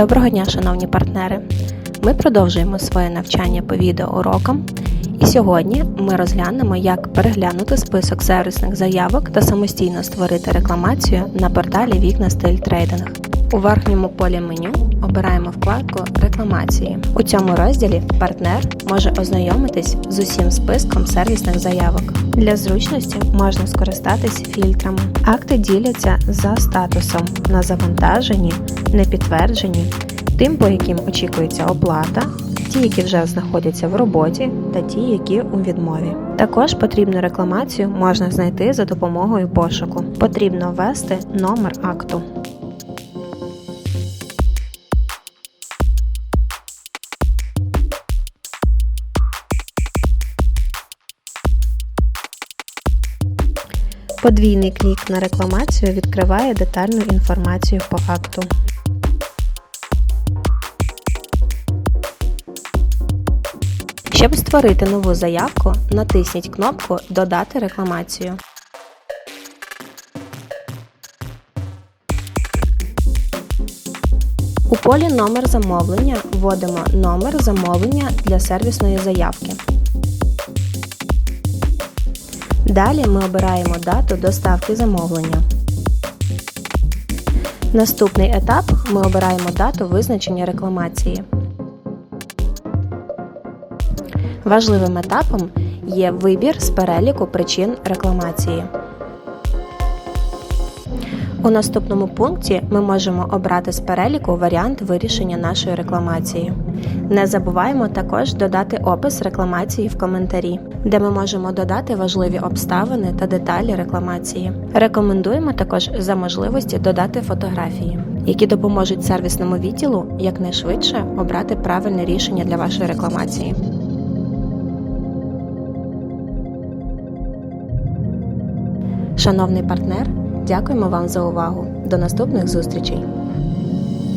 Доброго дня, шановні партнери! Ми продовжуємо своє навчання по відеоурокам. І сьогодні ми розглянемо, як переглянути список сервісних заявок та самостійно створити рекламацію на порталі Вікна Стиль Трейдинг. У верхньому полі меню обираємо вкладку Рекламації. У цьому розділі партнер може ознайомитись з усім списком сервісних заявок. Для зручності можна скористатись фільтрами. Акти діляться за статусом на завантажені, непідтверджені, тим, по яким очікується оплата, ті, які вже знаходяться в роботі, та ті, які у відмові. Також потрібну рекламацію можна знайти за допомогою пошуку. Потрібно ввести номер акту. Подвійний клік на рекламацію відкриває детальну інформацію по акту. Щоб створити нову заявку, натисніть кнопку Додати рекламацію. У полі Номер замовлення вводимо номер замовлення для сервісної заявки. Далі ми обираємо дату доставки замовлення. Наступний етап ми обираємо дату визначення рекламації. Важливим етапом є вибір з переліку причин рекламації. У наступному пункті ми можемо обрати з переліку варіант вирішення нашої рекламації. Не забуваємо також додати опис рекламації в коментарі, де ми можемо додати важливі обставини та деталі рекламації. Рекомендуємо також за можливості додати фотографії, які допоможуть сервісному відділу якнайшвидше обрати правильне рішення для вашої рекламації. Шановний партнер, дякуємо вам за увагу. До наступних зустрічей!